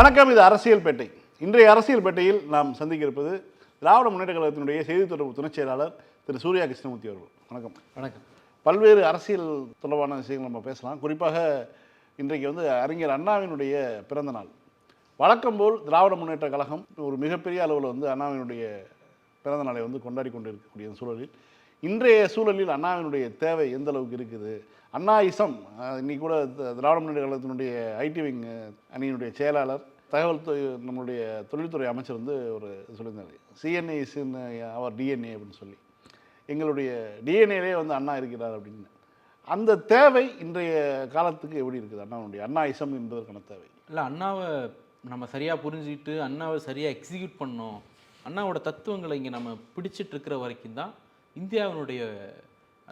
வணக்கம் இது அரசியல் பேட்டை. இன்றைய அரசியல் பேட்டையில் நாம் சந்திக்க இருப்பது திராவிட முன்னேற்ற கழகத்தினுடைய செய்தி தொடர்பு துணைச் செயலாளர் திரு. சூர்யா கிருஷ்ணமூர்த்தி அவர்கள். வணக்கம். வணக்கம். பல்வேறு அரசியல் தொடர்பான விஷயங்கள் நம்ம பேசலாம். குறிப்பாக இன்றைக்கு வந்து அறிஞர் அண்ணாவினுடைய பிறந்த நாள். வழக்கம் போல் திராவிட முன்னேற்ற கழகம் ஒரு மிகப்பெரிய அளவில் வந்து அண்ணாவினுடைய பிறந்த நாளை வந்து கொண்டாடி கொண்டு இருக்கக்கூடிய சூழலில் இன்றைய சூழலில் அண்ணாவினுடைய தேவை எந்த அளவுக்கு இருக்குது? அண்ணாயிசம் அஹ், இன்னைக்கு கூட திராவிட முன்னேற்ற கழகத்தினுடைய ஐடி விங் அணியினுடைய செயலாளர் தகவல் நம்மளுடைய தொழில்துறை அமைச்சர் வந்து ஒரு சொல்லியிருந்தார். சிஎன்ஏ இன் அவர் டிஎன்ஏ அப்படின்னு சொல்லி. எங்களுடைய டிஎன்ஏலே வந்து அண்ணா இருக்கிறார் அப்படின்னு. அந்த தேவை இன்றைய காலத்துக்கு எப்படி இருக்குது? அண்ணாவுடைய அண்ணா இசம் என்பதற்கான தேவை. இல்லை அண்ணாவை நம்ம சரியாக புரிஞ்சுக்கிட்டு அண்ணாவை சரியாக எக்ஸிக்யூட் பண்ணோம். அண்ணாவோட தத்துவங்களை இங்கே நம்ம பிடிச்சிட்டு இருக்கிற வரைக்கும் தான் இந்தியாவினுடைய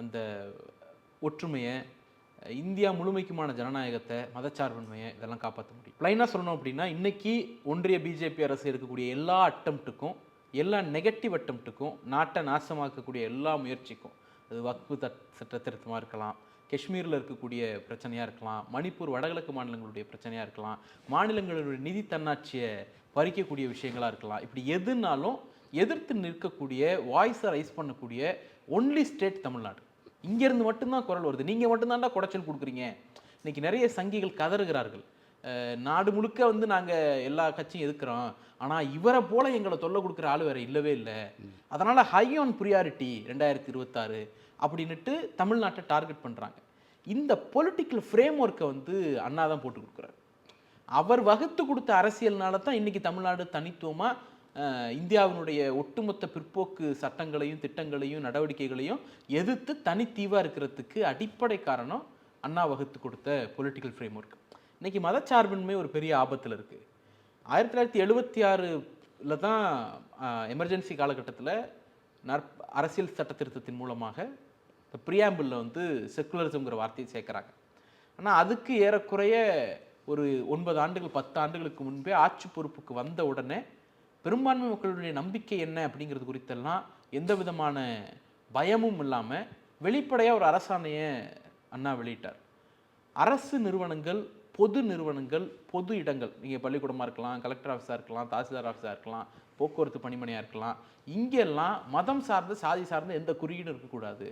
அந்த ஒற்றுமையை இந்தியா முழுமைக்குமான ஜனநாயகத்தை மதச்சார்பின்மையை இதெல்லாம் காப்பாற்ற முடியும். ப்ளைனாக சொல்லணும் அப்படின்னா இன்னைக்கு ஒன்றிய பிஜேபி அரசு இருக்கக்கூடிய எல்லா அட்டம்ப்ட்டுக்கும் எல்லா நெகட்டிவ் அட்டம்ப்ட்டுக்கும் நாட்டை நாசமாக்கக்கூடிய எல்லா முயற்சிக்கும் அது வக்பு தட் சட்ட திருத்தமாக இருக்கலாம் காஷ்மீரில் இருக்கக்கூடிய பிரச்சனையாக இருக்கலாம் மணிப்பூர் வடகிழக்கு மாநிலங்களுடைய பிரச்சனையாக இருக்கலாம் மாநிலங்களுடைய நிதி தன்னாட்சியை பறிக்கக்கூடிய விஷயங்களாக இருக்கலாம். இப்படி எதுனாலும் எதிர்த்து நிற்கக்கூடிய வாய்ஸை ரைஸ் பண்ணக்கூடிய ஒன்லி ஸ்டேட் தமிழ்நாடு. இங்கேருந்து மட்டும்தான் குரல் வருது. நீங்கள் மட்டும்தான்டா குடைச்சல் கொடுக்குறீங்க. இன்னைக்கு நிறைய சங்கிகள் கதறுகிறார்கள். நாடு முழுக்க வந்து நாங்கள் எல்லா கட்சியும் எதுக்குறோம் ஆனால் இவரை போல எங்களை தொல்லை கொடுக்குற ஆள் வேற இல்லவே இல்லை. அதனால் ஹை ஆன் ப்ரியாரிட்டி ரெண்டாயிரத்தி இருபத்தாறு அப்படின்னுட்டு தமிழ்நாட்டை டார்கெட் பண்ணுறாங்க இந்த பொலிட்டிக்கல் ஃப்ரேம் ஒர்க்கை வந்து அண்ணா தான் போட்டு கொடுக்குறாரு. அவர் வகுத்து கொடுத்த அரசியல்னால தான் இன்னைக்கு தமிழ்நாடு தனித்துவமாக இந்தியாவினுடைய ஒட்டுமொத்த பிற்போக்கு சட்டங்களையும் திட்டங்களையும் நடவடிக்கைகளையும் எதிர்த்து தனித்தீவாக இருக்கிறதுக்கு அடிப்படை காரணம் அண்ணா வகுத்து கொடுத்த பொலிட்டிக்கல் ஃப்ரேம் ஒர்க் இன்றைக்கி மதச்சார்பின்மை ஒரு பெரிய ஆபத்தில் இருக்குது ஆயிரத்தி தொள்ளாயிரத்தி எழுபத்தி ஆறில் தான் எமர்ஜென்சி காலகட்டத்தில் நற் அரசியல் சட்ட திருத்தத்தின் மூலமாக இந்த ப்ரியாம்பிளில் வந்து செக்குலரிசம்ங்கிற வார்த்தையை சேர்க்குறாங்க. ஆனால் அதுக்கு ஏறக்குறைய ஒரு ஒன்பது ஆண்டுகள் பத்து ஆண்டுகளுக்கு முன்பே ஆட்சி பொறுப்புக்கு வந்த உடனே பெரும்பான்மை மக்களுடைய நம்பிக்கை என்ன அப்படிங்கிறது குறித்தெல்லாம் எந்த விதமான பயமும் இல்லாமல் வெளிப்படையாக ஒரு அரசாணையை அண்ணா வெளியிட்டார். அரசு நிறுவனங்கள் பொது நிறுவனங்கள் பொது இடங்கள் நீங்கள் பள்ளிக்கூடமாக இருக்கலாம் கலெக்டர் ஆஃபீஸாக இருக்கலாம் தாசில்தார் ஆஃபீஸாக இருக்கலாம் போக்குவரத்து பணிமனையாக இருக்கலாம் இங்கெல்லாம் மதம் சார்ந்த சாதி சார்ந்த எந்த குறியீடும் இருக்கக்கூடாது.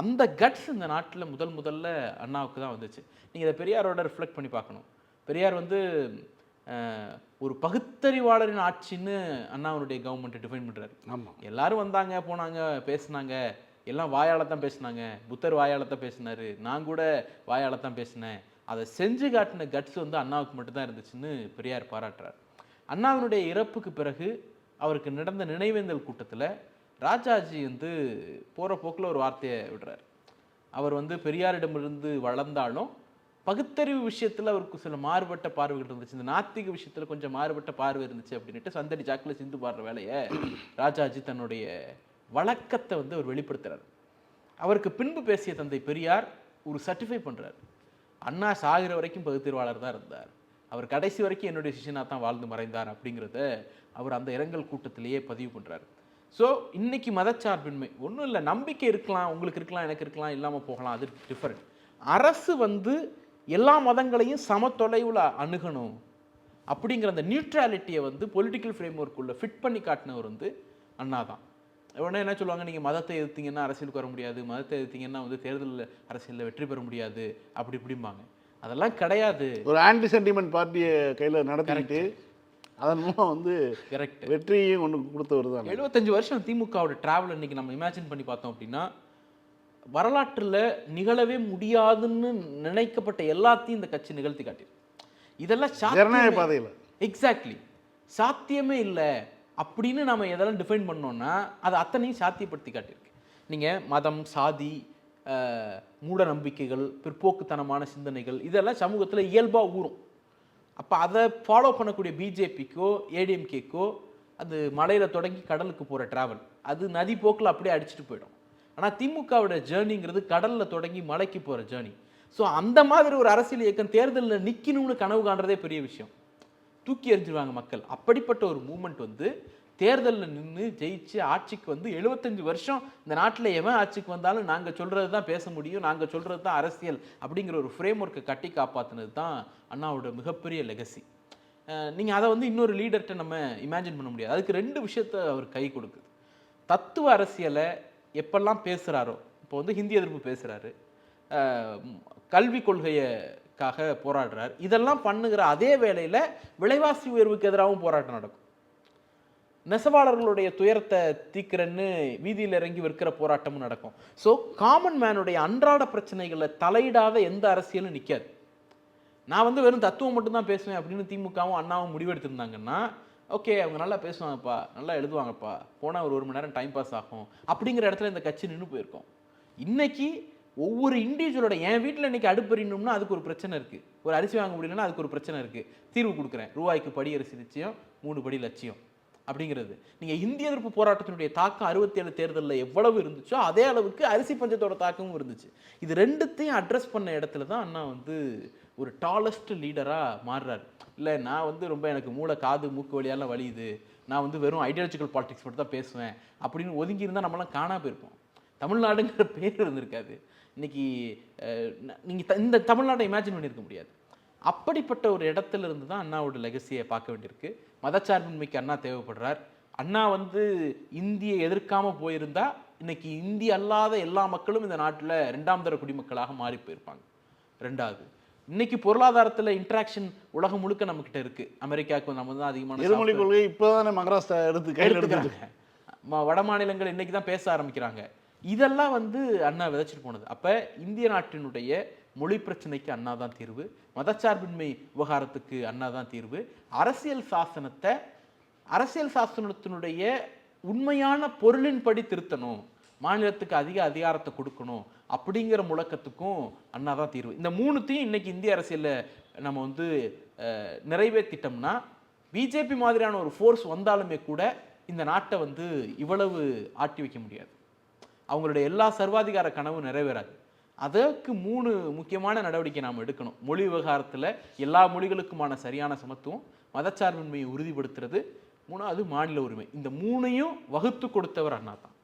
அந்த கட்ஸ் இந்த நாட்டில் முதல் முதல்ல அண்ணாவுக்கு தான் வந்துச்சு. நீங்கள் இதை பெரியாரோட ரிஃப்ளெக்ட் பண்ணி பார்க்கணும். பெரியார் வந்து ஒரு பகுத்தறிவாளரின் ஆட்சின்னு அண்ணாவுடைய கவர்மெண்ட்டை டிஃபைன் பண்ணுறாரு ஆமாம் எல்லாரும் வந்தாங்க போனாங்க பேசுனாங்க. எல்லாம் வாயால தான் பேசுனாங்க. புத்தர் வாயால தான் பேசினாரு. நான் கூட வாயால தான் பேசினேன். அதை செஞ்சு காட்டின கட்ஸ் வந்து அண்ணாவுக்கு மட்டும்தான் இருந்துச்சுன்னு பெரியார் பாராட்டுறார். அண்ணாவினுடைய இறப்புக்கு பிறகு அவருக்கு நடந்த நினைவேந்தல் கூட்டத்தில் ராஜாஜி வந்து போகிற போக்கில் ஒரு வார்த்தையை விடுறார். அவர் வந்து பெரியாரிடமிருந்து வளர்ந்தாலும் பகுத்தறிவு விஷயத்தில் அவருக்கு சில மாறுபட்ட பார்வைகள் இருந்துச்சு. இந்த நாத்திக விஷயத்தில் கொஞ்சம் மாறுபட்ட பார்வை இருந்துச்சு அப்படின்ட்டு சந்தடி ஜாக்கில் சிந்து பாடுற வேலையை ராஜாஜி தன்னுடைய வழக்கத்தை வந்து அவர் வெளிப்படுத்துகிறார் அவருக்கு பின்பு பேசிய தந்தை பெரியார் ஒரு சர்டிஃபை பண்ணுறார் அண்ணா சாகிற வரைக்கும் பகுத்தறிவாளர் தான் இருந்தார். அவர் கடைசி வரைக்கும் என்னுடைய சிஷியனாக தான் வாழ்ந்து மறைந்தார் அப்படிங்கிறத அவர் அந்த இரங்கல் கூட்டத்திலேயே பதிவு பண்ணுறார் ஸோ இன்னைக்கு மதச்சார்பின்மை. ஒன்றும் இல்லை நம்பிக்கை இருக்கலாம் உங்களுக்கு இருக்கலாம் எனக்கு இருக்கலாம் இல்லாமல் போகலாம். அது டிஃப்ரெண்ட் அரசு வந்து எல்லா மதங்களையும் சம தொலைவில் அணுகணும். அப்படிங்கிற அந்த நியூட்ராலிட்டியை வந்து பொலிட்டிக்கல் ஃப்ரேம் ஒர்க்குள்ள ஃபிட் பண்ணி காட்டினவர் வந்து அண்ணா தான். உடனே என்ன சொல்லுவாங்க? நீங்கள் மதத்தை எதிர்த்தீங்கன்னா அரசியலுக்கு வர முடியாது. மதத்தை எதிர்த்தீங்கன்னா வந்து தேர்தல் அரசியலில் வெற்றி பெற முடியாது. அப்படி இப்படிம்பாங்க. அதெல்லாம் கிடையாது. ஒரு ஆன்டி சென்டிமெண்ட் பார்ட்டியை கையில் நடத்திக்கிட்டு அதன் மூலம் வந்து கரெக்ட் வெற்றியையும் கொண்டு கொடுத்தவர் தான். எழுபத்தஞ்சு வருஷம் திமுகவோட டிராவல் இன்னைக்கு நம்ம இமேஜின் பண்ணி பார்த்தோம் அப்படின்னா வரலாற்றில் நிகழவே முடியாதுன்னு நினைக்கப்பட்ட எல்லாத்தையும் இந்த கட்சி நிகழ்த்தி காட்டியிருக்கு. இதெல்லாம் ஜனநாயக பாதையில். எக்ஸாக்ட்லி சாத்தியமே இல்லை. அப்படின்னு நம்ம எதெல்லாம் டிஃபைன் பண்ணோம்னா அதை அத்தனையும் சாத்தியப்படுத்தி காட்டியிருக்கு. நீங்கள் மதம் சாதி மூட நம்பிக்கைகள் பிற்போக்குத்தனமான சிந்தனைகள் இதெல்லாம் சமூகத்தில் இயல்பாக ஊறும். அப்போ அதை ஃபாலோ பண்ணக்கூடிய பிஜேபிக்கோ ஏடிஎம்கேக்கோ அது மலையில் தொடங்கி கடலுக்கு போகிற டிராவல் அது நதி போக்கில் அப்படியே அடிச்சுட்டு போயிடும். ஆனால் திமுகவோட ஜேர்னிங்கிறது கடலில் தொடங்கி மலைக்கு போகிற ஜேர்னி ஸோ அந்த மாதிரி ஒரு அரசியல் இயக்கம் தேர்தலில் நிற்கணும்னு கனவு காண்றதே பெரிய விஷயம். தூக்கி எறிஞ்சிருவாங்க மக்கள். அப்படிப்பட்ட ஒரு மூமெண்ட் வந்து தேர்தலில் நின்று ஜெயிச்சு ஆட்சிக்கு வந்து எழுபத்தஞ்சு வருஷம் இந்த நாட்டில் எவன் ஆட்சிக்கு வந்தாலும் நாங்கள் சொல்கிறது தான் பேச முடியும் நாங்கள் சொல்கிறது தான் அரசியல் அப்படிங்கிற ஒரு ஃப்ரேம் ஒர்க்கை கட்டி காப்பாற்றினது தான் அண்ணாவோட மிகப்பெரிய லெகசி நீங்கள் அதை வந்து இன்னொரு லீடர்கிட்ட நம்ம இமேஜின் பண்ண முடியாது. அதுக்கு ரெண்டு விஷயத்த அவர் கை கொடுக்குது. தத்துவ அரசியலை எப்பெல்லாம் பேசுகிறாரோ இப்போ வந்து ஹிந்தி எதிர்ப்பு பேசுகிறாரு கல்வி கொள்கையக்காக போராடுறார். இதெல்லாம் பண்ணுகிற அதே வேளையில் விலைவாசி உயர்வுக்கு எதிராகவும் போராட்டம் நடக்கும். நெசவாளர்களுடைய துயரத்தை தீக்கிறன்னு வீதியில் இறங்கி விற்கிற போராட்டமும் நடக்கும். ஸோ காமன் மேனுடைய அன்றாட பிரச்சனைகளை தலையிடாத எந்த அரசியலும் நிற்காது நான் வந்து வெறும் தத்துவம் மட்டும்தான் பேசுவேன் அப்படின்னு திமுகவும் அண்ணாவும் முடிவெடுத்திருந்தாங்கன்னா ஓகே அவங்க நல்லா பேசுவாங்கப்பா நல்லா எழுதுவாங்கப்பா. போனால் ஒரு ஒரு மணி நேரம் டைம் பாஸ் ஆகும். அப்படிங்கிற இடத்துல இந்த கட்சி நின்று போயிருக்கோம். இன்னைக்கு ஒவ்வொரு இண்டிவிஜுவலோட என் வீட்டில் இன்னைக்கு அடுப்பறியணும்னா அதுக்கு ஒரு பிரச்சனை இருக்குது ஒரு அரிசி வாங்க முடியலன்னா அதுக்கு ஒரு பிரச்சனை இருக்குது தீர்வு கொடுக்குறேன். ரூபாய்க்கு படி அரிசி லட்சியம் மூணு படி லட்சியம். அப்படிங்கிறது. நீங்கள் இந்திய எதிர்ப்பு போராட்டத்தினுடைய தாக்கம் அறுபத்தேழு தேர்தலில் எவ்வளவு இருந்துச்சோ அதே அளவுக்கு அரிசி பஞ்சத்தோட தாக்கமும் இருந்துச்சு. இது ரெண்டுத்தையும் அட்ரஸ் பண்ண இடத்துல தான் அண்ணா வந்து ஒரு டாலஸ்ட் லீடராக மாறுறார். இல்லை நான் வந்து ரொம்ப எனக்கு மூளை காது மூக்கு வழியால வலியுது. நான் வந்து வெறும் ஐடியாலஜிக்கல் பாலிடிக்ஸ் மட்டும் தான் பேசுவேன். அப்படின்னு ஒதுங்கி இருந்தால் நம்மளாம் காணா போயிருப்போம். தமிழ்நாடுங்கிற பேர் இருந்திருக்காது. இன்னைக்கு நீங்கள் இந்த தமிழ்நாட்டை இமேஜின் பண்ணியிருக்க முடியாது. அப்படிப்பட்ட ஒரு இடத்துல இருந்து தான் அண்ணாவோட லெகசியை பார்க்க வேண்டியிருக்கு. மதச்சார்பின்மைக்கு அண்ணா தேவைப்படுறார். அண்ணா வந்து இந்தியை எதிர்க்காமல் போயிருந்தால் இன்னைக்கு இந்தி அல்லாத எல்லா மக்களும் இந்த நாட்டில் ரெண்டாம் தர குடிமக்களாக மாறி போயிருப்பாங்க. ரெண்டாவது இன்னைக்கு பொருளாதாரத்துல இன்ட்ராக்ஷன் உலகம் முழுக்க நம்ம கிட்ட இருக்கு. அமெரிக்காவுக்கு நம்ம தான் அதிகமான இருமொழி கொள்கை இப்போதானே மகாராஷ்டிரா எடுத்து எடுத்துக்கிறாங்க. ம- வட மாநிலங்கள் இன்னைக்கு தான் பேச ஆரம்பிக்கிறாங்க. இதெல்லாம் வந்து அண்ணா விதைச்சிட்டு போனது. அப்ப இந்திய நாட்டினுடைய மொழி பிரச்சனைக்கு அண்ணா தான் தீர்வு. மதச்சார்பின்மை விவகாரத்துக்கு அண்ணா தான் தீர்வு. அரசியல் சாசனத்தை அரசியல் சாசனத்தினுடைய உண்மையான பொருளின்படி திருத்தணும். மாநிலத்துக்கு அதிக அதிகாரத்தை கொடுக்கணும். அப்படிங்கிற முழக்கத்துக்கும் அண்ணா தான் தீர்வு. இந்த மூணுத்தையும் இன்னைக்கு இந்திய அரசியலில் நம்ம வந்து நிறைவேற்றிட்டோம்னா பிஜேபி மாதிரியான ஒரு ஃபோர்ஸ் வந்தாலுமே கூட இந்த நாட்டை வந்து இவ்வளவு ஆட்டி வைக்க முடியாது. அவங்களுடைய எல்லா சர்வாதிகார கனவும் நிறைவேறாது. அதற்கு மூணு முக்கியமான நடவடிக்கை நாம் எடுக்கணும். மொழி விவகாரத்தில் எல்லா மொழிகளுக்குமான சரியான சமத்துவம் மதச்சார்பின்மையை உறுதிப்படுத்துறது மூணாவது மாநில உரிமை. இந்த மூணையும் வகுத்து கொடுத்தவர் அண்ணா தான்.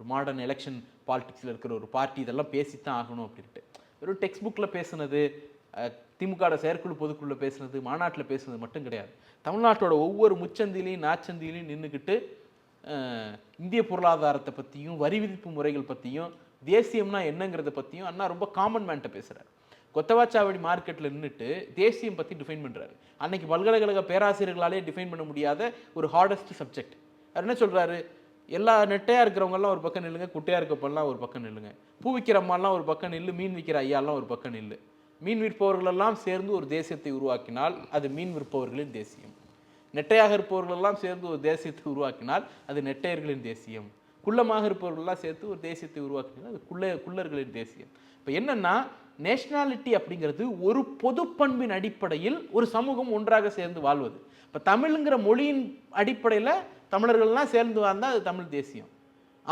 ஒரு மாடர்ன் எலெக்ஷன் பாலிட்டிக்ஸில் இருக்கிற ஒரு பார்ட்டி இதெல்லாம் பேசித்தான் ஆகணும் அப்படின்ட்டு. வெறும் டெக்ஸ்ட் புக்கில் பேசுனது திமுக செயற்குழு பொதுக்குழுல பேசுனது மாநாட்டில் பேசுனது மட்டும் கிடையாது. தமிழ்நாட்டோட ஒவ்வொரு முச்சந்திலையும் நாச்சந்திலையும் நின்றுக்கிட்டு இந்திய பொருளாதாரத்தை பற்றியும் வரி விதிப்பு முறைகள் பற்றியும் தேசியம்னா என்னங்கிறத பற்றியும் அண்ணா ரொம்ப காமன் மேன்ட்ட பேசுகிறார் கொத்தவாச்சாவடி மார்க்கெட்டில் நின்றுட்டு தேசியம் பற்றி டிஃபைன் பண்ணுறாரு அன்னைக்கு பல்கலைக்கழக பேராசிரியர்களாலே டிஃபைன் பண்ண முடியாத ஒரு ஹார்டஸ்ட் சப்ஜெக்ட் அவர் என்ன சொல்கிறாரு எல்லா நெட்டையாக இருக்கிறவங்கெல்லாம் ஒரு பக்கம் நில்லுங்க குட்டையாக இருக்கப்பெல்லாம் ஒரு பக்கம் நில்லுங்க. பூ விற்கிற அம்மாலாம் ஒரு பக்கம் நில்லு மீன் விற்கிற ஐயாலாம் ஒரு பக்கம் நில்லு. மீன் விற்பவர்களெல்லாம் சேர்ந்து ஒரு தேசியத்தை உருவாக்கினால் அது மீன் விற்பவர்களின் தேசியம். நெட்டையாக இருப்பவர்களெல்லாம் சேர்ந்து ஒரு தேசியத்தை உருவாக்கினால் அது நெட்டையர்களின் தேசியம். குள்ளமாக இருப்பவர்களெல்லாம் சேர்த்து ஒரு தேசியத்தை உருவாக்கினால் அது குள்ள குள்ளர்களின் தேசியம். இப்போ என்னென்னா நேஷ்னாலிட்டி அப்படிங்கிறது ஒரு பொது பண்பின் அடிப்படையில் ஒரு சமூகம் ஒன்றாக சேர்ந்து வாழ்வது. இப்போ தமிழுங்கிற மொழியின் அடிப்படையில் தமிழர்கள்லாம் சேர்ந்து வாழ்ந்தால் அது தமிழ் தேசியம்.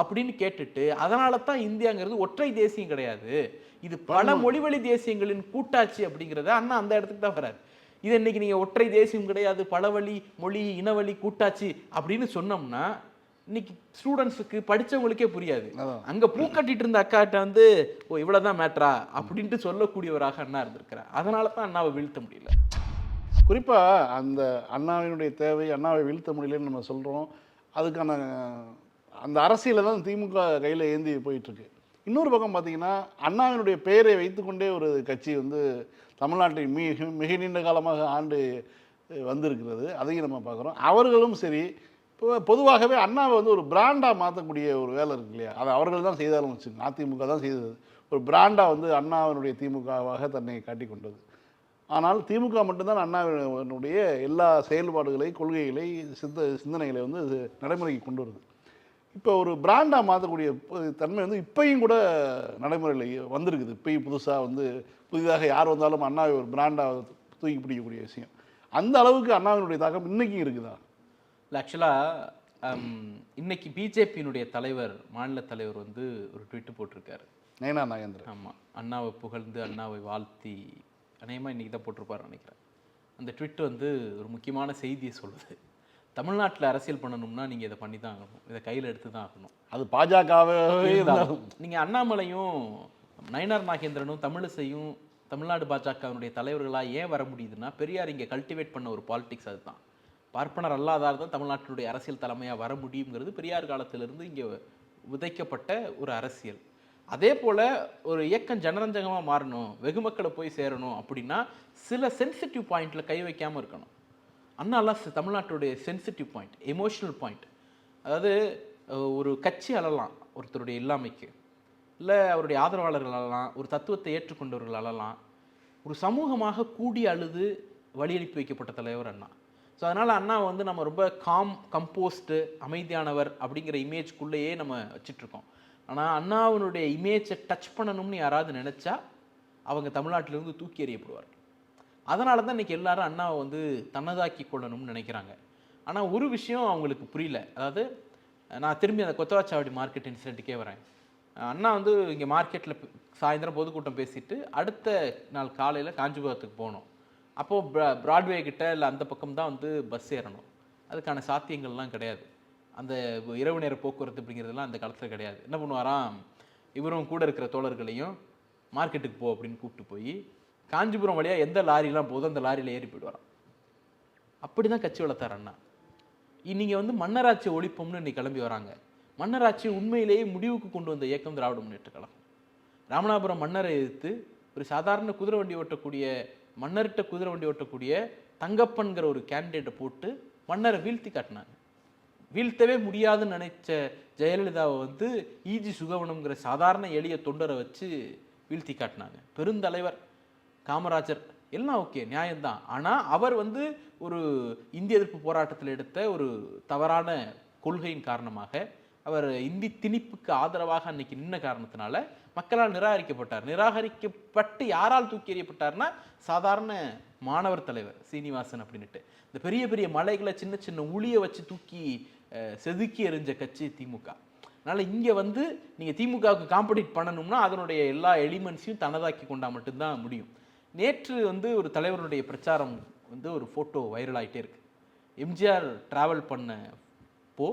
அப்படின்னு கேட்டுட்டு அதனால தான் இந்தியாங்கிறது ஒற்றை தேசியம் கிடையாது. இது பல மொழிவழி தேசியங்களின் கூட்டாட்சி அப்படிங்கிறத அண்ணா அந்த இடத்துக்கு தான் வராரு. இது இன்னைக்கு நீங்க ஒற்றை தேசியம் கிடையாது பலவழி மொழி இனவழி கூட்டாட்சி அப்படின்னு சொன்னோம்னா இன்னைக்கு ஸ்டூடெண்ட்ஸுக்கு படிச்சவங்களுக்கே புரியாது. அங்க பூ கட்டிட்டு இருந்த அக்காட்ட வந்து ஓ இவ்வளவுதான் மேட்ரா அப்படின்ட்டு சொல்லக்கூடியவராக அண்ணா இருந்திருக்கிறார். அதனால தான் அண்ணாவை வீழ்த்த முடியல. குறிப்பாக அந்த அண்ணாவினுடைய தேவை அண்ணாவை வீழ்த்த முடியலன்னு நம்ம சொல்கிறோம் அதுக்கான அந்த அரசியலை தான் திமுக கையில் ஏந்தி போயிட்டுருக்கு. இன்னொரு பக்கம் பார்த்தீங்கன்னா அண்ணாவினுடைய பெயரை வைத்துக்கொண்டே ஒரு கட்சி வந்து தமிழ்நாட்டை மிக மிக நீண்ட காலமாக ஆண்டு வந்திருக்கிறது. அதையும் நம்ம பார்க்குறோம். அவர்களும் சரி இப்போ பொதுவாகவே அண்ணாவை வந்து ஒரு பிராண்டாக மாற்றக்கூடிய ஒரு வேலை இருக்கு இல்லையா? அதை அவர்கள் தான் செய்தாலும் வச்சுங்க அதிமுக தான் செய்தது. ஒரு பிராண்டாக வந்து அண்ணாவினுடைய திமுகவாக தன்னை காட்டிக் கொண்டது. ஆனால் திமுக மட்டும்தான் அண்ணாவினுடைய எல்லா செயல்பாடுகளை கொள்கைகளை சித்த சிந்தனைகளை வந்து நடைமுறைக்கு கொண்டு வருது. இப்போ ஒரு பிராண்டாக மாற்றக்கூடிய தன்மை வந்து இப்பயும் கூட நடைமுறையில் வந்திருக்குது. இப்பயும் புதுசாக வந்து புதிதாக யார் வந்தாலும் அண்ணாவை ஒரு பிராண்டாக தூக்கி பிடிக்கக்கூடிய விஷயம். அந்த அளவுக்கு அண்ணாவினுடைய தாக்கம் இன்னைக்கும் இருக்குதா? இல்லை ஆக்சுவலாக இன்னைக்கு பிஜேபியினுடைய தலைவர் மாநில தலைவர் வந்து ஒரு ட்வீட் போட்டிருக்காரு. நயனா நாகேந்திரன். ஆமாம் அண்ணாவை புகழ்ந்து அண்ணாவை வாழ்த்தி அநேகமாக இன்றைக்கி தான் போட்டிருப்பாருன்னு நினைக்கிறேன். அந்த ட்விட் வந்து ஒரு முக்கியமான செய்தியை சொல்லுது. தமிழ்நாட்டில் அரசியல் பண்ணணும்னா நீங்கள் இதை பண்ணி தான் ஆகணும். இதை கையில் எடுத்து தான் ஆகணும். அது பாஜகவே நீங்கள் அண்ணாமலையும் நயனார் நாகேந்திரனும் தமிழிசையும் தமிழ்நாடு பாஜகவினுடைய தலைவர்களாக ஏன் வர முடியுதுன்னா பெரியார் இங்கே கல்டிவேட் பண்ண ஒரு பாலிடிக்ஸ் அதுதான். பார்ப்பனர் அல்லாதார் தான் தமிழ்நாட்டினுடைய அரசியல் தலைமையாக வர முடியுங்கிறது பெரியார் காலத்திலிருந்து இங்கே விதைக்கப்பட்ட ஒரு அரசியல். அதே போல் ஒரு இயக்கம் ஜனரஞ்சகமாக மாறணும் வெகு மக்களை போய் சேரணும் அப்படின்னா சில சென்சிட்டிவ் பாயிண்டில் கை வைக்காமல் இருக்கணும். அண்ணாலாம் தமிழ்நாட்டுடைய சென்சிட்டிவ் பாயிண்ட் எமோஷனல் பாயிண்ட் அதாவது ஒரு கட்சி அழலாம் ஒருத்தருடைய இல்லாமைக்கு. இல்லை அவருடைய ஆதரவாளர்கள் அழலாம் ஒரு தத்துவத்தை ஏற்றுக்கொண்டவர்கள் அழலாம் ஒரு சமூகமாக கூடி அழுது வழி அனுப்பி வைக்கப்பட்ட தலைவர் அண்ணா. ஸோ அதனால் அண்ணா வந்து நம்ம ரொம்ப காம் கம்போஸ்டு அமைதியானவர் அப்படிங்கிற இமேஜ்குள்ளேயே நம்ம வச்சிட்ருக்கோம். ஆனால் அண்ணாவினுடைய இமேஜை டச் பண்ணணும்னு யாராவது நினச்சா அவங்க தமிழ்நாட்டிலிருந்து தூக்கி எறியப்படுவார் அதனால தான் இன்றைக்கி எல்லாரும் அண்ணாவை வந்து தன்னதாக்கி கொள்ளணும்னு நினைக்கிறாங்க. ஆனால் ஒரு விஷயம் அவங்களுக்கு புரியல. அதாவது நான் திரும்பி அந்த கொத்தவாச்சாவடி மார்க்கெட் இன்சிடென்ட்டுக்கே வரேன். அண்ணா வந்து இங்கே மார்க்கெட்டில் சாயந்தரம் பொதுக்கூட்டம் பேசிட்டு அடுத்த நாள் காலையில் காஞ்சிபுரத்துக்கு போகணும் அப்போது ப்ரா பிராட்வே கிட்ட இல்லை அந்த பக்கம் தான் வந்து பஸ் ஏறணும். அதுக்கான சாத்தியங்கள்லாம் கிடையாது. அந்த இரவு நேர போக்குவரத்து அப்படிங்கிறதுலாம் அந்த காலத்தில் கிடையாது. என்ன பண்ணுவாராம்? இவரும் கூட இருக்கிற தோழர்களையும் மார்க்கெட்டுக்கு போ அப்படின்னு கூப்பிட்டு போய் காஞ்சிபுரம் வழியாக எந்த லாரிலாம் போதோ அந்த லாரியில் ஏறி போயிடுவாராம். அப்படி தான் கட்சி வளர்த்தார் அண்ணா. நீங்கள் வந்து மன்னராட்சி ஒழிப்போம்னு இன்னைக்கு கிளம்பி வராங்க. மன்னராட்சி உண்மையிலேயே முடிவுக்கு கொண்டு வந்த இயக்கம் திராவிட முன்னேற்ற கழகம். ராமநாதபுரம் மன்னரை எதிர்த்து ஒரு சாதாரண குதிரை வண்டி ஓட்டக்கூடிய மன்னர்கிட்ட குதிரை வண்டி ஓட்டக்கூடிய தங்கப்பன்கிற ஒரு கேண்டிடேட்டை போட்டு மன்னரை வீழ்த்தி காட்டினாங்க. வீழ்த்தவே முடியாதுன்னு நினைச்ச ஜெயலலிதாவை வந்து ஈஜி சுகவனம்ங்கிற சாதாரண எளிய தொண்டரை வச்சு வீழ்த்தி காட்டினாங்க. பெருந்தலைவர் காமராஜர் எல்லாம் ஓகே நியாயம்தான். ஆனால் அவர் வந்து ஒரு இந்திய எதிர்ப்பு போராட்டத்தில் எடுத்த ஒரு தவறான கொள்கையின் காரணமாக அவர் இந்தி திணிப்புக்கு ஆதரவாக அன்னைக்கு நின்ன காரணத்தினால மக்களால் நிராகரிக்கப்பட்டார். நிராகரிக்கப்பட்டு யாரால் தூக்கி எறியப்பட்டார்னா சாதாரண மாணவர் தலைவர் சீனிவாசன் அப்படின்னுட்டு. இந்த பெரிய பெரிய மலைகளை சின்ன சின்ன உளியை வச்சு தூக்கி செதுக்கி எறிஞ்ச கட்சி திமுக. அதனால் இங்கே வந்து நீங்கள் திமுகவுக்கு காம்படிட் பண்ணணும்னா அதனுடைய எல்லா எலிமெண்ட்ஸையும் தனதாக்கி கொண்டா மட்டும்தான் முடியும். நேற்று வந்து ஒரு தலைவருடைய பிரச்சாரம் வந்து ஒரு ஃபோட்டோ வைரல் ஆகிட்டே இருக்குது எம்ஜிஆர் ட்ராவல் பண்ண போ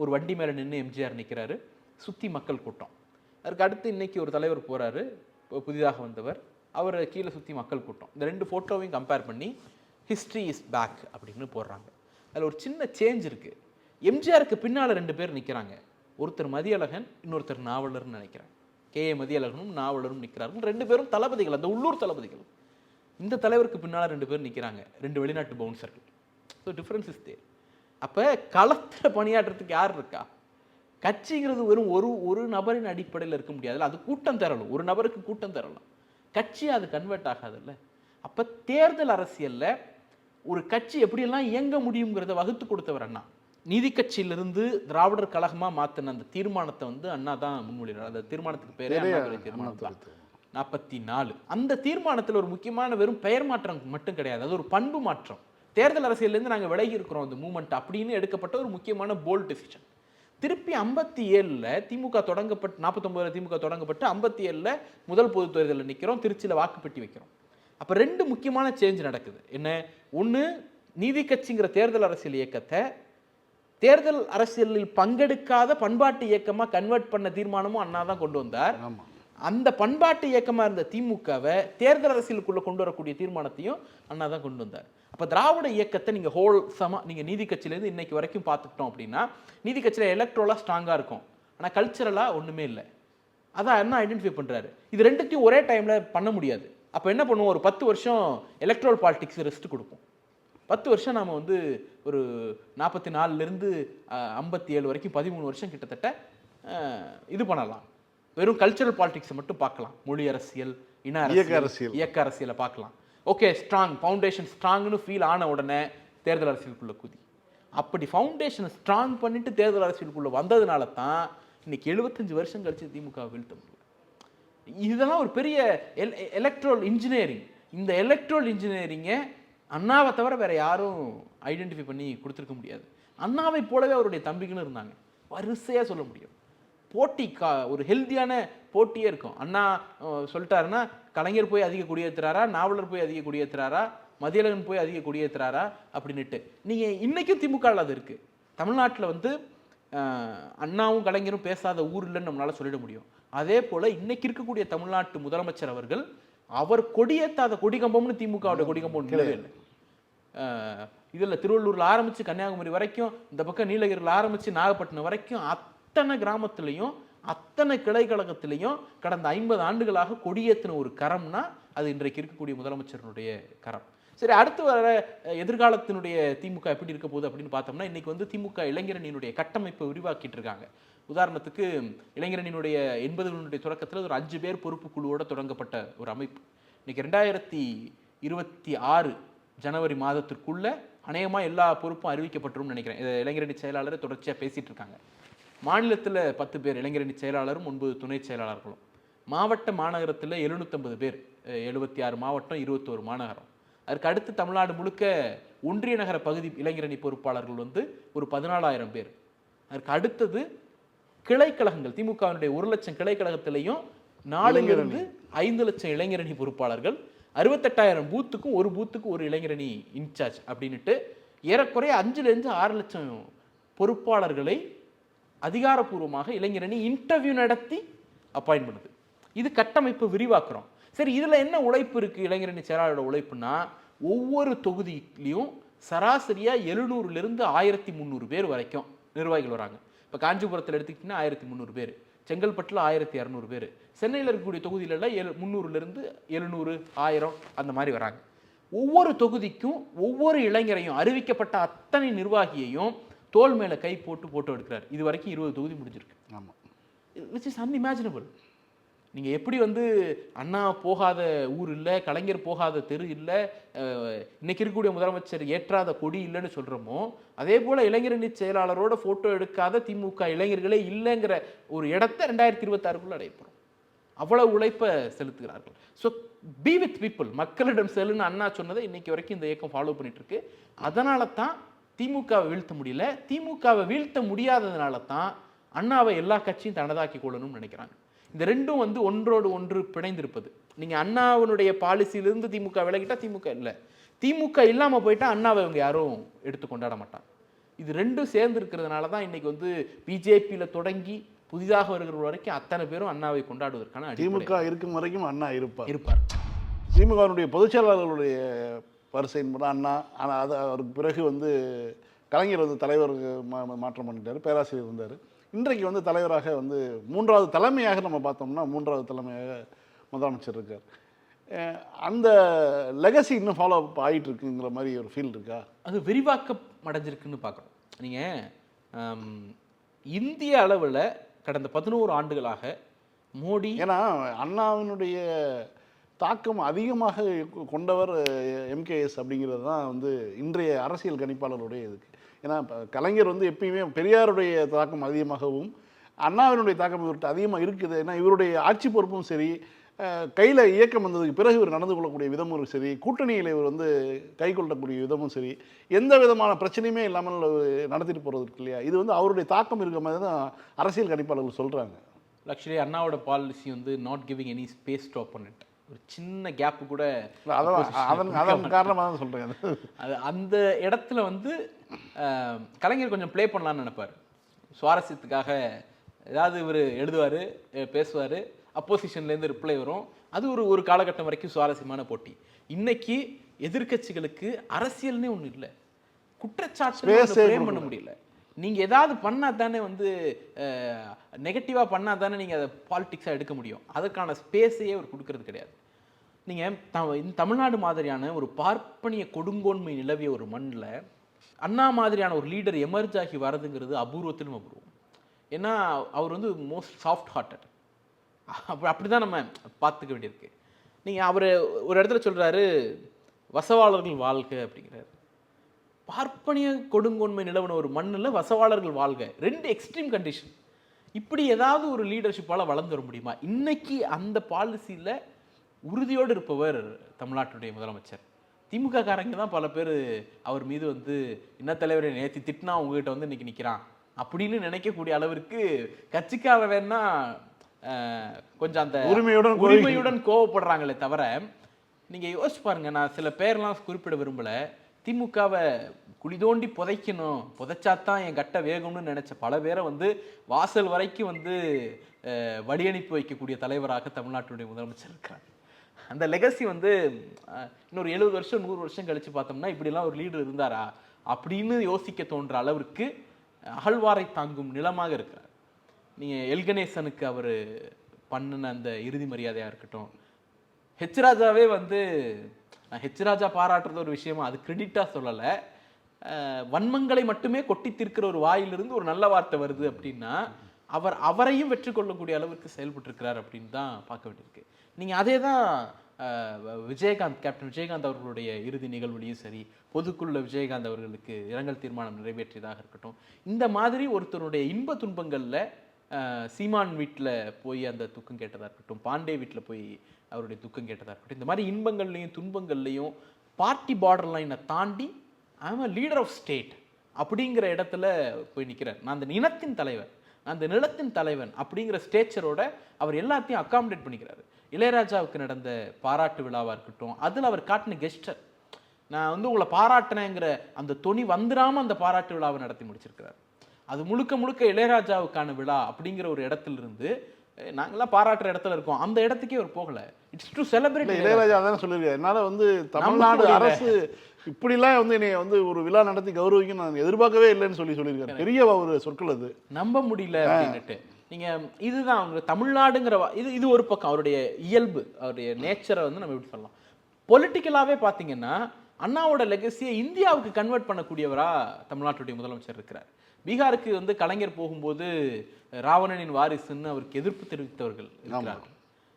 ஒரு வண்டி மேலே நின்று எம்ஜிஆர் நிற்கிறாரு சுற்றி மக்கள் கூட்டம். அதுக்கு அடுத்து இன்றைக்கி ஒரு தலைவர் போகிறாரு புதிதாக வந்தவர். அவரை கீழே சுற்றி மக்கள் கூட்டம். இந்த ரெண்டு ஃபோட்டோவையும் கம்பேர் பண்ணி ஹிஸ்ட்ரி இஸ் பேக் அப்படின்னு போடுறாங்க. அதில் ஒரு சின்ன சேஞ்ச் இருக்குது எம்ஜிஆருக்கு பின்னால் ரெண்டு பேர் நிற்கிறாங்க ஒருத்தர் மதியழகன் இன்னொருத்தர் நாவலர்னு நினைக்கிறேன். கே. ஏ. மதியழகனும் நாவலரும் நிற்கிறார்கள் ரெண்டு பேரும் தளபதிகள் அந்த உள்ளூர் தளபதிகள். இந்த தலைவருக்கு பின்னால் ரெண்டு பேர் நிற்கிறாங்க ரெண்டு வெளிநாட்டு பவுன்சர்கள் ஸோ டிஃப்ரென்ஸ் இஸ் தேர் அப்போ களத்தில் பணியாற்றுறதுக்கு யார் இருக்கா? கட்சிங்கிறது வெறும் ஒரு ஒரு நபரின் அடிப்படையில் இருக்க முடியாதுல்ல. அது கூட்டம் தரலாம். ஒரு நபருக்கு கூட்டம் தரலாம். கட்சி அது கன்வெர்ட் ஆகாதுல்ல. அப்போ தேர்தல் அரசியலில் ஒரு கட்சி எப்படியெல்லாம் இயங்க முடியுங்கிறத வகுத்து கொடுத்தவர் அண்ணா. நீதி கட்சியிலிருந்து திராவிடர் கழகமாக மாற்றின அந்த தீர்மானத்தை வந்து அண்ணா தான் முன்மொழிகிறார். அந்த தீர்மானத்துக்கு பேரே அண்ணாதுரை தீர்மானம் தான். நாற்பத்தி நாலு அந்த தீர்மானத்தில் ஒரு முக்கியமான வெறும் பெயர் மாற்றம் மட்டும் கிடையாது. அது ஒரு பண்பு மாற்றம். தேர்தல் அரசியல்லேருந்து நாங்கள் விலகி இருக்கிறோம் அந்த மூமெண்ட் அப்படின்னு எடுக்கப்பட்ட ஒரு முக்கியமான போல்ட் டெசிஷன் திருப்பி ஐம்பத்தி ஏழில் திமுக தொடங்கப்பட்டு நாற்பத்தொம்பதுல திமுக தொடங்கப்பட்டு ஐம்பத்தி ஏழில் முதல் பொது தேர்தலில் நிற்கிறோம் திருச்சியில் வாக்குப்பெட்டி வைக்கிறோம். அப்போ ரெண்டு முக்கியமான சேஞ்ச் நடக்குது. என்ன? ஒன்று நீதி கட்சிங்கிற தேர்தல் அரசியல் இயக்கத்தை தேர்தல் அரசியலில் பங்கெடுக்காத பண்பாட்டு இயக்கமாக கன்வெர்ட் பண்ண தீர்மானமும் அண்ணா தான் கொண்டு வந்தார். அந்த பண்பாட்டு இயக்கமா இருந்த திமுகவை தேர்தல் அரசியலுக்குள்ள கொண்டு வரக்கூடிய தீர்மானத்தையும் அண்ணா தான் கொண்டு வந்தார். அப்ப திராவிட இயக்கத்தை நீங்க ஹோல் சமா நீங்க நீதி கட்சியிலேருந்து இன்னைக்கு வரைக்கும் பார்த்துக்கிட்டோம் அப்படின்னா நீதி கட்சியில எலக்ட்ரோலா ஸ்ட்ராங்கா இருக்கும். ஆனா கல்ச்சரலா ஒண்ணுமே இல்லை. அதான் அண்ணா ஐடென்டிஃபை பண்றாரு. இது ரெண்டுத்தையும் ஒரே டைம்ல பண்ண முடியாது. அப்ப என்ன பண்ணுவோம்? ஒரு பத்து வருஷம் எலக்ட்ரல் பாலிடிக்ஸ் ரெஸ்ட் கொடுப்போம். பத்து வருஷம் நாம வந்து ஒரு நாற்பத்தி நாலுலேருந்து ஐம்பத்தி ஏழு வரைக்கும் பதிமூணு வருஷம் கிட்டத்தட்ட இது பண்ணலாம். வெறும் கல்ச்சரல் பாலிடிக்ஸை மட்டும் பார்க்கலாம். மொழி அரசியல் இன இயக்க அரசியல். இயக்க அரசியலை பார்க்கலாம். ஓகே ஸ்ட்ராங் ஃபவுண்டேஷன் ஸ்ட்ராங்னு ஃபீல் ஆன உடனே தேர்தல் அரசியலுக்குள்ள குதி. அப்படி ஃபவுண்டேஷனை ஸ்ட்ராங் பண்ணிட்டு தேர்தல் அரசியலுக்குள்ள வந்ததுனால தான் இன்னைக்கு எழுபத்தஞ்சு வருஷம் கழிச்சு திமுக வீழ்த்த முடியும். இதெல்லாம் ஒரு பெரிய எல் எலக்ட்ரோல் இன்ஜினியரிங் இந்த எலக்ட்ரோல் இன்ஜினியரிங்கை அண்ணாவை தவிர வேறு யாரும் ஐடென்டிஃபை பண்ணி கொடுத்துருக்க முடியாது. அண்ணாவை போலவே அவருடைய தம்பிகளும் இருந்தாங்க. வரிசையாக சொல்ல முடியும். போட்டி கா ஒரு ஹெல்த்தியான போட்டியே இருக்கும். அண்ணா சொல்லிட்டாருன்னா கலைஞர் போய் அதிக குடியேற்றுறாரா நாவலர் போய் அதிக குடியேற்றுறாரா மதியழகன் போய் அதிக குடியேற்றுறாரா அப்படின்னுட்டு. நீங்கள் இன்றைக்கும் திமுகவில் அது இருக்குது தமிழ்நாட்டில் வந்து அண்ணாவும் கலைஞரும் பேசாத ஊர் இல்லைன்னு நம்மளால் சொல்லிட முடியும். அதே போல் இன்னைக்கு இருக்கக்கூடிய தமிழ்நாட்டு முதலமைச்சர் அவர்கள் அவர் கொடியேத்தாத கொடிகம்பம்னு திமுகவுடைய கொடிகம்பம் இல்லவே இல்லை. இதுல திருவள்ளூர்ல ஆரம்பிச்சு கன்னியாகுமரி வரைக்கும் இந்த பக்கம் நீலகிரியில் ஆரம்பிச்சு நாகப்பட்டினம் வரைக்கும் அத்தனை கிராமத்துலையும் அத்தனை கிளை கழகத்திலையும் கடந்த ஐம்பது ஆண்டுகளாக கொடியேற்றின ஒரு கரம்னா அது இன்றைக்கு இருக்கக்கூடிய முதலமைச்சருடைய கரம். சரி அடுத்து வர எதிர்காலத்தினுடைய திமுக எப்படி இருக்க போகுது அப்படின்னு பார்த்தோம்னா இன்னைக்கு வந்து திமுக இளைஞரணியினுடைய கட்டமைப்பை விரிவாக்கிட்டு இருக்காங்க. உதாரணத்துக்கு இளைஞரணியினுடைய எண்பதுகளுடைய தொடக்கத்தில் ஒரு அஞ்சு பேர் பொறுப்பு குழுவோட தொடங்கப்பட்ட ஒரு அமைப்பு. இன்னைக்கு ரெண்டாயிரத்தி இருபத்தி ஆறு ஜனவரி மாதத்திற்குள்ள அநேகமாக எல்லா பொறுப்பும் அறிவிக்கப்பட்டுரும் நினைக்கிறேன். இதை இளைஞரணி செயலாளர் தொடர்ச்சியாக பேசிட்டு இருக்காங்க. மாநிலத்தில் பத்து பேர் இளைஞரணி செயலாளரும் ஒன்பது துணை செயலாளர்களும். மாவட்ட மாநகரத்தில் எழுநூற்றம்பது பேர் எழுபத்தி ஆறு மாவட்டம் இருபத்தோரு மாநகரம். அதற்கு அடுத்து தமிழ்நாடு முழுக்க ஒன்றிய நகர பகுதி இளைஞரணி பொறுப்பாளர்கள் வந்து ஒரு பதினாலாயிரம் பேர். அதற்கு அடுத்தது கிளைக்கழகங்கள் திமுகவினுடைய ஒரு லட்சம் கிளைக்கழகத்திலையும் நாலுலிருந்து ஐந்து லட்சம் இளைஞரணி பொறுப்பாளர்கள் அறுபத்தெட்டாயிரம் பூத்துக்கும் ஒரு பூத்துக்கும் ஒரு இளைஞரணி இன்சார்ஜ் அப்படின்னுட்டு ஏறக்குறைய அஞ்சுலேருந்து ஆறு லட்சம் பொறுப்பாளர்களை அதிகாரப்பூர்வமாக இளைஞரணி இன்டர்வியூ நடத்தி அப்பாயின்ட் பண்ணுது. இது கட்டமைப்பு விரிவாக்குறோம். சரி இதுல என்ன உழைப்பு இருக்கு இளைஞரணி செயலாளரோட உழைப்புனா ஒவ்வொரு தொகுதியிலையும் சராசரியா எழுநூறுல இருந்து ஆயிரத்தி முந்நூறு பேர் வரைக்கும் நிர்வாகிகள் வராங்க. இப்போ காஞ்சிபுரத்தில் எடுத்துக்கிட்டிங்கன்னா ஆயிரத்தி முந்நூறு பேர். செங்கல்பட்டில் ஆயிரத்தி இரநூறு பேர். சென்னையில் இருக்கக்கூடிய தொகுதியிலலாம் எழு முந்நூறுலேருந்து எழுநூறு ஆயிரம் அந்த மாதிரி வராங்க. ஒவ்வொரு தொகுதிக்கும் ஒவ்வொரு இளைஞரையும் அறிவிக்கப்பட்ட அத்தனை நிர்வாகியையும் தோள் மேலே கை போட்டு போட்டோ எடுக்கிறார். இது வரைக்கும் இருபது தொகுதி முடிஞ்சிருக்கு. ஆமா. விச் இஸ் அன்இமேஜினபிள் நீங்கள் எப்படி வந்து அண்ணா போகாத ஊர் இல்லை கலைஞர் போகாத தெரு இல்லை இன்னைக்கு இருக்கக்கூடிய முதலமைச்சர் ஏற்றாத கொடி இல்லைன்னு சொல்கிறோமோ அதே போல் இளைஞரணி செயலாளரோட ஃபோட்டோ எடுக்காத திமுக இளைஞர்களே இல்லைங்கிற ஒரு இடத்த ரெண்டாயிரத்தி இருபத்தாறுக்குள்ளே அடையப்படும் அவ்வளோ அவ்வளவு உழைப்பை செலுத்துகிறார்கள். ஸோ பி வித் பீப்புள் மக்களிடம் செல்லுன்னு அண்ணா சொன்னதை இன்னைக்கு வரைக்கும் இந்த இயக்கம் ஃபாலோ பண்ணிட்டு இருக்கு அதனால தான் திமுகவை வீழ்த்த முடியல. திமுகவை வீழ்த்த முடியாததுனால தான் அண்ணாவை எல்லா கட்சியும் தனதாக்கி கொள்ளணும்னு நினைக்கிறாங்க. இந்த ரெண்டும் வந்து ஒன்றோடு ஒன்று பிணைந்திருப்பது. நீங்க அண்ணாவினுடைய பாலிசியிலிருந்து திமுக விலகிட்டா திமுக இல்லை. திமுக இல்லாம போயிட்டா அண்ணாவை இவங்க யாரும் எடுத்து கொண்டாட மாட்டாங்க. இது ரெண்டும் சேர்ந்து இருக்கிறதுனால தான் இன்னைக்கு வந்து பிஜேபியில் தொடங்கி புதிதாக வருகிற வரைக்கும் அத்தனை பேரும் அண்ணாவை கொண்டாடுவதற்கான திமுக இருக்கும் வரைக்கும் அண்ணா இருப்பார். இருப்பார். திமுகவினுடைய பொதுச் செயலாளர்களுடைய வரிசையின் முறை அண்ணா ஆனால் அது அவருக்கு பிறகு வந்து கலைஞர் வந்து தலைவர் மா மா- மாற்றம் பண்ணிட்டார் பேராசிரியர் இருந்தார். இன்றைக்கு வந்து தலைவராக வந்து மூன்றாவது தலைமையாக நம்ம பார்த்தோம்னா மூன்றாவது தலைமையாக முதலமைச்சர் இருக்கார். அந்த லெகசி இன்னும் ஃபாலோ அப் ஆகிட்டு இருக்குங்கிற மாதிரி ஒரு ஃபீல் இருக்கா? அது விரிவாக்கம் அடைஞ்சிருக்குன்னு பார்க்குறோம் நீங்கள் இந்திய அளவில் கடந்த பதினோரு ஆண்டுகளாக மோடி ஏன்னா அண்ணாவினுடைய தாக்கம் அதிகமாக கொண்டவர் எம்கேஎஸ் அப்படிங்கிறது தான் வந்து இன்றைய அரசியல் கணிப்பாளருடைய இதுக்கு. ஏன்னா இப்போ கலைஞர் வந்து எப்பயுமே பெரியாருடைய தாக்கம் அதிகமாகவும் அண்ணாவினுடைய தாக்கம் இவர்கிட்ட அதிகமாக இருக்குது. ஏன்னா இவருடைய ஆட்சி பொறுப்பும் சரி கையில் இயக்கம் வந்ததுக்கு பிறகு இவர் நடந்து கொள்ளக்கூடிய விதமும் சரி கூட்டணியில் இவர் வந்து கை கொள்ளக்கூடிய விதமும் சரி எந்த விதமான பிரச்சனையுமே இல்லாமல் நடத்திட்டு போகிறதுக்கு இல்லையா? இது வந்து அவருடைய தாக்கம் இருக்க மாதிரி தான் அரசியல் கணிப்பாளர்கள் சொல்கிறாங்க ஆக்சுவலி அண்ணாவோட பாலிசி வந்து not giving any space to opponent. ஒரு சின்ன கேப்பு கூட அதான் அதன் காரணமாக தான் சொல்கிறேன் அது அந்த இடத்துல வந்து கலைஞர் கொஞ்சம் ப்ளே பண்ணலாம்னு நினைப்பார். சுவாரஸ்யத்துக்காக ஏதாவது இவர் எழுதுவார் பேசுவார் அப்போசிஷன்லேருந்து ரிப்ளை வரும். அது ஒரு ஒரு காலகட்டம் வரைக்கும் சுவாரஸ்யமான போட்டி. இன்னைக்கு எதிர்க்கட்சிகளுக்கு அரசியல்னே ஒன்றும் இல்லை. குற்றச்சாட்டு பண்ண முடியல. நீங்கள் ஏதாவது பண்ணால் தானே வந்து நெகட்டிவாக பண்ணால் தானே நீங்கள் அதை பாலிட்டிக்ஸாக எடுக்க முடியும். அதற்கான ஸ்பேஸையே அவர் கொடுக்கறது கிடையாது. நீங்கள் த- தமிழ்நாடு மாதிரியான ஒரு பார்ப்பனிய கொடுங்கோன்மை நிலவிய ஒரு மண்ணில் அண்ணா மாதிரியான ஒரு லீடர் எமர்ஜ் ஆகி வரதுங்கிறது அபூர்வத்திலும் அபூர்வம். ஏன்னா அவர் வந்து மோஸ்ட் சாஃப்ட் ஹார்ட்டட் அப்படி அப்படி தான் நம்ம பார்த்துக்க வேண்டியிருக்கு. நீங்கள் அவர் ஒரு இடத்துல சொல்கிறாரு வசவாளர்கள் வாழ்க அப்படிங்கிறாரு. பார்ப்பனிய கொடுங்கோன்மை நிலவன ஒரு மண்ணில் வசவாளர்கள் வாழ்க. ரெண்டு எக்ஸ்ட்ரீம் கண்டிஷன் இப்படி ஏதாவது ஒரு லீடர்ஷிப்பால் வளர்ந்து வர முடியுமா? இன்னைக்கு அந்த பாலிசியில் உறுதியோடு இருப்பவர் தமிழ்நாட்டுடைய முதலமைச்சர். திமுக காரங்க தான் பல பேர் அவர் மீது வந்து என்ன தலைவரை நேத்தி திட்டினா உங்ககிட்ட வந்து இன்னைக்கு நிற்கிறான் அப்படின்னு நினைக்கக்கூடிய அளவிற்கு கட்சிக்கார வேணா கொஞ்சம் அந்த உரிமையுடன் உரிமையுடன் கோவப்படுறாங்களே தவிர நீங்க யோசிச்சு பாருங்க நான் சில பேர்லாம் குறிப்பிட விரும்பல. திமுகவை குளிதோண்டி புதைக்கணும். புதைச்சாதான் என் கட்ட வேகம்னு நினைச்ச பல பேரை வந்து வாசல் வரைக்கும் வந்து அஹ், அனுப்பி வைக்கக்கூடிய தலைவராக தமிழ்நாட்டுடைய முதலமைச்சர் இருக்கிறார். அந்த லெகசி வந்து இன்னொரு எழுபது வருஷம் நூறு வருஷம் கழிச்சு பார்த்தோம்னா இப்படிலாம் ஒரு லீடர் இருந்தாரா அப்படின்னு யோசிக்க தோன்ற அளவிற்கு அகழ்வாரை தாங்கும் நிலமாக இருக்கிறார். நீங்கள் எல்கணேசனுக்கு அவர் பண்ணின அந்த இறுதி மரியாதையாக இருக்கட்டும். ஹெச் ராஜாவே வந்து நான் ஹெச் ராஜா பாராட்டுறது ஒரு விஷயமா அது கிரெடிட்டாக சொல்லலை. வன்மங்களை மட்டுமே கொட்டி தீர்க்கிற ஒரு வாயிலிருந்து ஒரு நல்ல வார்த்தை வருது அப்படின்னா அவர் அவரையும் வெற்றி கொள்ளக்கூடிய அளவுக்கு செயல்பட்டுருக்கிறார் அப்படின்னு தான் பார்க்க வேண்டியிருக்கு. நீங்கள் அதே தான் விஜயகாந்த் கேப்டன் விஜயகாந்த் அவர்களுடைய இறுதி நிகழ்வுலையும் சரி பொதுக்குள்ள விஜயகாந்த் அவர்களுக்கு இரங்கல் தீர்மானம் நிறைவேற்றியதாக இருக்கட்டும். இந்த மாதிரி ஒருத்தருடைய இன்ப துன்பங்களில் சீமான் வீட்டில் போய் அந்த துக்கம் கேட்டதாக இருக்கட்டும் பாண்டே வீட்டில் போய் அவருடைய துக்கம் கேட்டதாக இருக்கட்டும். இந்த மாதிரி இன்பங்கள்லையும் துன்பங்கள்லையும் பார்ட்டி பார்டர் லைனை தாண்டி I'm a leader of state அப்படிங்கிற இடத்துல போய் நிற்கிறேன் நான் அந்த இனத்தின் தலைவர் நான் அந்த நிலத்தின் தலைவன் அப்படிங்கிற ஸ்டேச்சரோட அவர் எல்லாத்தையும் அக்காமடேட் பண்ணிக்கிறாரு. இளையராஜாவுக்கு நடந்த பாராட்டு விழாவாக இருக்கட்டும் அதில் அவர் காட்டின கெஸ்டர் நான் வந்து உங்களை பாராட்டினேங்கிற அந்த தொனி வந்துடாமல் அந்த பாராட்டு விழாவை நடத்தி முடிச்சிருக்கிறார். அது முழுக்க முழுக்க இளையராஜாவுக்கான விழா அப்படிங்கிற ஒரு இடத்துல நாங்கெல்லாம் பாராட்டுற இடத்துல இருக்கோம். அந்த இடத்துக்கே அவர் போகல. இட்ஸ் டு செலிப்ரேட் இளையராஜா தானே சொல்லியிருக்காரு. என்னால வந்து தமிழ்நாடு. அரசு இப்படிலாம் வந்து என்னைய வந்து ஒரு விழா நடத்தி கௌரவிக்கும் நான் எதிர்பார்க்கவே இல்லைன்னு சொல்லி சொல்லியிருக்காரு. பெரிய ஒரு சொற்கள் அது. நம்ப முடியல அப்படின்னுட்டு. நீங்க இதுதான் அவங்க தமிழ்நாடுங்கிற இது இது ஒரு பக்கம். அவருடைய இயல்பு அவருடைய நேச்சரை வந்து நம்ம எப்படி சொல்லலாம். பொலிட்டிக்கலாவே பாத்தீங்கன்னா அண்ணாவோட லெகசியை இந்தியாவுக்கு கன்வெர்ட் பண்ணக்கூடியவரா தமிழ்நாட்டுடைய முதலமைச்சர் இருக்கிறார். பீகாருக்கு வந்து கலைஞர் போகும்போது ராவணனின் வாரிசுன்னு அவருக்கு எதிர்ப்பு தெரிவித்தவர்கள் இருக்கிறார்கள்.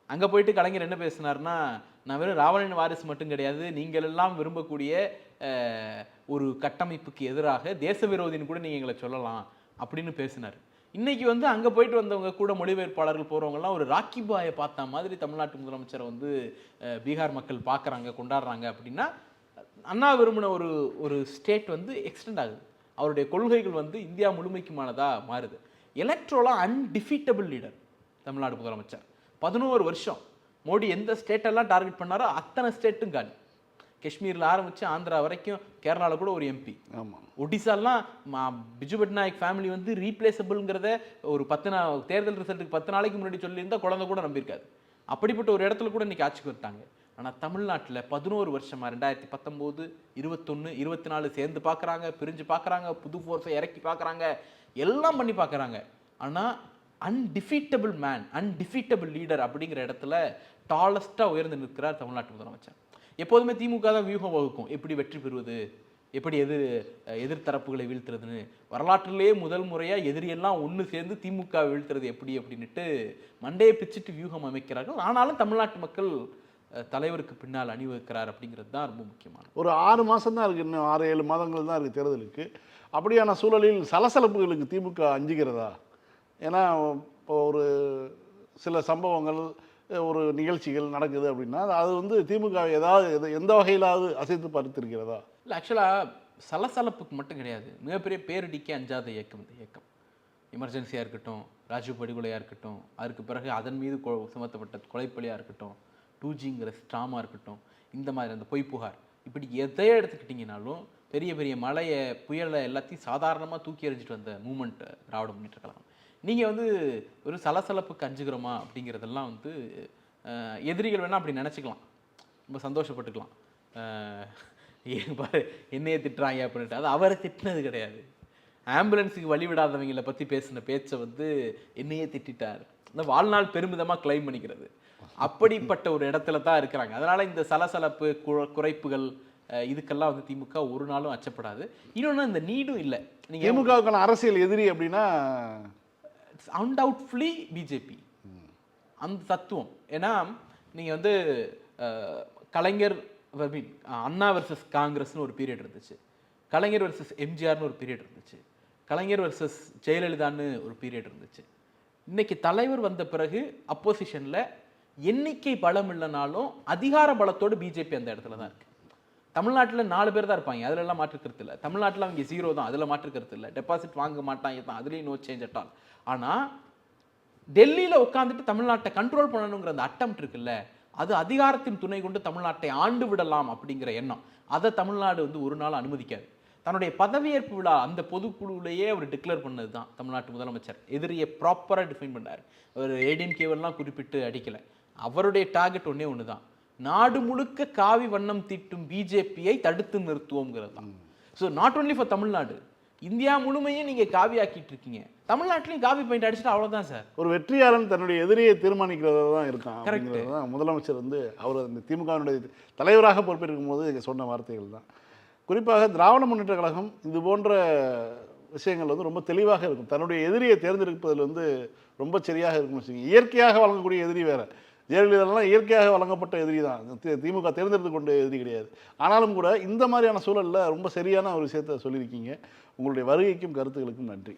அங்க போயிட்டு கலைஞர் என்ன பேசினார்னா நான் வெறும் ராவணன் வாரிசு மட்டும் கிடையாது நீங்கள் எல்லாம் விரும்பக்கூடிய ஒரு கட்டமைப்புக்கு எதிராக தேச விரோதின்னு கூட நீங்க எங்களை சொல்லலாம் அப்படின்னு பேசினார். இன்னைக்கு வந்து அங்க போயிட்டு வந்தவங்க கூட மொழிபெயர்ப்பாளர்கள் போறவங்க எல்லாம் ஒரு ராக்கி பாயை பார்த்த மாதிரி தமிழ்நாட்டு முதலமைச்சரை வந்து பீகார் மக்கள் பார்க்கறாங்க கொண்டாடுறாங்க அப்படின்னா அண்ணா விரும்பின ஒரு ஒரு ஸ்டேட் வந்து எக்ஸ்டெண்ட் ஆகுது. அவருடைய கொள்கைகள் வந்து இந்தியா முழுமைக்குமானதா மாறுது. எலக்ட்ரோலா அன்டிஃபீட்டபிள் லீடர் தமிழ்நாடு முதலமைச்சர். பதினோரு வருஷம் மோடி எந்த ஸ்டேட்டெல்லாம் டார்கெட் பண்ணாரோ அத்தனை ஸ்டேட்டும் காலி. காஷ்மீரில் ஆரம்பிச்சு ஆந்திரா வரைக்கும் கேரளால கூட ஒரு எம்பி ஆமா. ஒடிசாலாம் பிஜு பட்நாயக் ஃபேமிலி வந்து ரீப்ளேசபிள்ங்கிறத ஒரு பத்து நா தேர்தல் ரிசல்ட்டுக்கு பத்து நாளைக்கு முன்னாடி சொல்லியிருந்தா குழந்தை கூட நம்பியிருக்காது. அப்படிப்பட்ட ஒரு இடத்துல கூட இன்னைக்கு ஆட்சிக்கு வந்துட்டாங்க. ஆனால் தமிழ்நாட்டில் பதினோரு வருஷமாக ரெண்டாயிரத்தி பத்தொம்போது இருபத்தொன்று இருபத்தி நாலு சேர்ந்து பார்க்குறாங்க பிரிஞ்சு பார்க்குறாங்க புது ஃபோர்ஸை இறக்கி பார்க்குறாங்க எல்லாம் பண்ணி பார்க்குறாங்க ஆனால் அன்டிஃபீட்டபிள் மேன் அன்டிஃபீட்டபிள் லீடர் அப்படிங்கிற இடத்துல டாலஸ்ட்டாக உயர்ந்து நிற்கிறார் தமிழ்நாட்டு முதலமைச்சர். எப்போதுமே திமுக தான் வியூகம் வகுக்கும். எப்படி வெற்றி பெறுவது? எப்படி எது எதிர்த்தரப்புகளை வீழ்த்துறதுன்னு. வரலாற்றிலேயே முதல் முறையாக எதிரியெல்லாம் ஒன்று சேர்ந்து திமுக வீழ்த்துறது எப்படி அப்படின்ட்டு மண்டையை பிச்சுட்டு வியூகம் அமைக்கிறார்கள். ஆனாலும் தமிழ்நாட்டு மக்கள் தலைவருக்கு பின்னால் அணிவகுக்கிறார் அப்படிங்கிறது தான் ரொம்ப முக்கியமானது. ஒரு ஆறு மாதம் தான் இருக்குது இன்னும் ஆறு ஏழு மாதங்கள் தான் இருக்குது தேர்தலுக்கு. அப்படியான சூழலில் சலசலப்புகளுக்கு திமுக அஞ்சுகிறதா? ஏன்னா இப்போ ஒரு சில சம்பவங்கள் ஒரு நிகழ்ச்சிகள் நடக்குது அப்படின்னா அது வந்து திமுக ஏதாவது எது- எந்த வகையிலாவது அசைத்து பார்த்திருக்கிறதா? இல்லை ஆக்சுவலாக சலசலப்புக்கு மட்டும் கிடையாது. மிகப்பெரிய பேரிடிக்கே அஞ்சாத இயக்கம் இந்த இயக்கம். எமர்ஜென்சியாக இருக்கட்டும் ராஜீவ் படுகொலையாக இருக்கட்டும் அதுக்கு பிறகு அதன் மீது கொ- சுமத்தப்பட்ட கொலைப்பலியாக இருக்கட்டும் டூ ஜிங்கிற ஸ்ட்ராமா இருக்கட்டும் இந்த மாதிரி அந்த பொய் புகார் இப்படி எதையே எடுத்துக்கிட்டிங்கனாலும் பெரிய பெரிய மலையை புயலை எல்லாத்தையும் சாதாரணமாக தூக்கி எறிஞ்சிட்டு வந்த மூமெண்ட் திராவிட முன்னேற்ற கழகம். நீங்கள் வந்து ஒரு சலசலப்புக்கு கஞ்சுக்கிறோமா அப்படிங்கிறதெல்லாம் வந்து எதிரிகள் வேணால் அப்படி நினச்சிக்கலாம். ரொம்ப சந்தோஷப்பட்டுக்கலாம். ஏன் பாரு என்னையே திட்டுறாங்க அப்படின்ட்டு. அது அவரை திட்டினது கிடையாது. ஆம்புலன்ஸுக்கு வழி விடாதவங்களை பற்றி பேசின பேச்சை வந்து என்னையே திட்டிட்டார். இந்த வாழ்நாள் பெருமிதமாக கிளைம் பண்ணிக்கிறது. அப்படிப்பட்ட ஒரு இடத்துல தான் இருக்கிறாங்க. அதனால இந்த சலசலப்பு குறைப்புகள் இதுக்கெல்லாம் வந்து திமுக ஒரு நாளும் அச்சப்படாது. இன்னொன்று இந்த நீடும் இல்லை. நீங்கள் திமுகவுக்கான அரசியல் எதிரி அப்படின்னா? அன்டவுட்ஃபுல்லி பிஜேபி அந்த தத்துவம். ஏன்னா நீங்கள் வந்து கலைஞர் mean, அண்ணா வர்சஸ் காங்கிரஸ்னு ஒரு பீரியட் இருந்துச்சு. கலைஞர் வர்சஸ் எம்ஜிஆர்னு ஒரு பீரியட் இருந்துச்சு. கலைஞர் வர்சஸ் ஜெயலலிதான்னு ஒரு பீரியட் இருந்துச்சு. இன்னைக்கு தலைவர் வந்த பிறகு அப்போசிஷனில் எண்ணிக்கை பலம் இல்லைனாலும் அதிகார பலத்தோடு பிஜேபி அந்த இடத்துல தான் இருக்கு. தமிழ்நாட்டில் நாலு பேர் தான் இருப்பாங்க. அதிலெல்லாம் மாற்றுக்கிறது இல்லை. தமிழ்நாட்டில் அவங்க ஜீரோ தான். அதில் மாற்றுக்கிறது இல்லை. டெபாசிட் வாங்க மாட்டாங்க தான் அதுலேயும் நோ சேஞ்ச் அட்டால் ஆனால் டெல்லியில் உட்காந்துட்டு தமிழ்நாட்டை கண்ட்ரோல் பண்ணணுங்கிற அந்த அட்டம் இருக்குல்ல அது அதிகாரத்தின் துணை கொண்டு தமிழ்நாட்டை ஆண்டு விடலாம் அப்படிங்கிற எண்ணம். அதை தமிழ்நாடு வந்து ஒரு நாள் அனுமதிக்காது. தன்னுடைய பதவியேற்பு விழா அந்த பொதுக்குழுவிலேயே அவர் டிக்ளேர் பண்ணது தான் தமிழ்நாட்டு முதலமைச்சர். எதிரியை ப்ராப்பராக டிஃபைன் பண்ணார். அவர் ஏடிஎம்கேவெல்லாம் குறிப்பிட்டு அடிக்கலை. அவருடைய டார்கெட் ஒன்றே ஒன்று தான் நாடு முழுக்க காவி வண்ணம் தீட்டும் பிஜேபியை தடுத்து நிறுத்துவோங்கிறது தான். So not only for Tamil Nadu India முழுமையும் நீங்க காவி ஆக்கிட்டு இருக்கீங்க. தமிழ்நாட்டிலையும் காவி பெயிண்ட் அடிச்சுட்டு அவ்வளவுதான் சார். ஒரு வெற்றியாளன் தன்னுடைய எதிரியை தீர்மானிக்கிறதா தான் இருக்கான். அப்படிங்கிறது தான் முதலமைச்சர் வந்து அவர் அந்த திமுகவினுடைய தலைவராக பொறுப்பேற்கும் போது சொன்ன வார்த்தைகள் தான். குறிப்பாக திராவிட முன்னேற்ற கழகம் இது போன்ற விஷயங்கள் வந்து ரொம்ப தெளிவாக இருக்கும். தன்னுடைய எதிரியை தேர்ந்தெடுப்பதில் வந்து ரொம்ப சரியாக இருக்கும் வச்சுக்கோங்க. இயற்கையாக வழங்கக்கூடிய எதிரி வேற. ஜெயலலிதாலாம் இயற்கையாக வழங்கப்பட்ட எதிரி தான். திமுக தேர்ந்தெடுத்து கொண்ட எதிரி கிடையாது. ஆனாலும் கூட இந்த மாதிரியான சூழலில் ரொம்ப சரியான ஒரு விஷயத்த சொல்லியிருக்கீங்க. உங்களுடைய வருகைக்கும் கருத்துக்களுக்கும் நன்றி.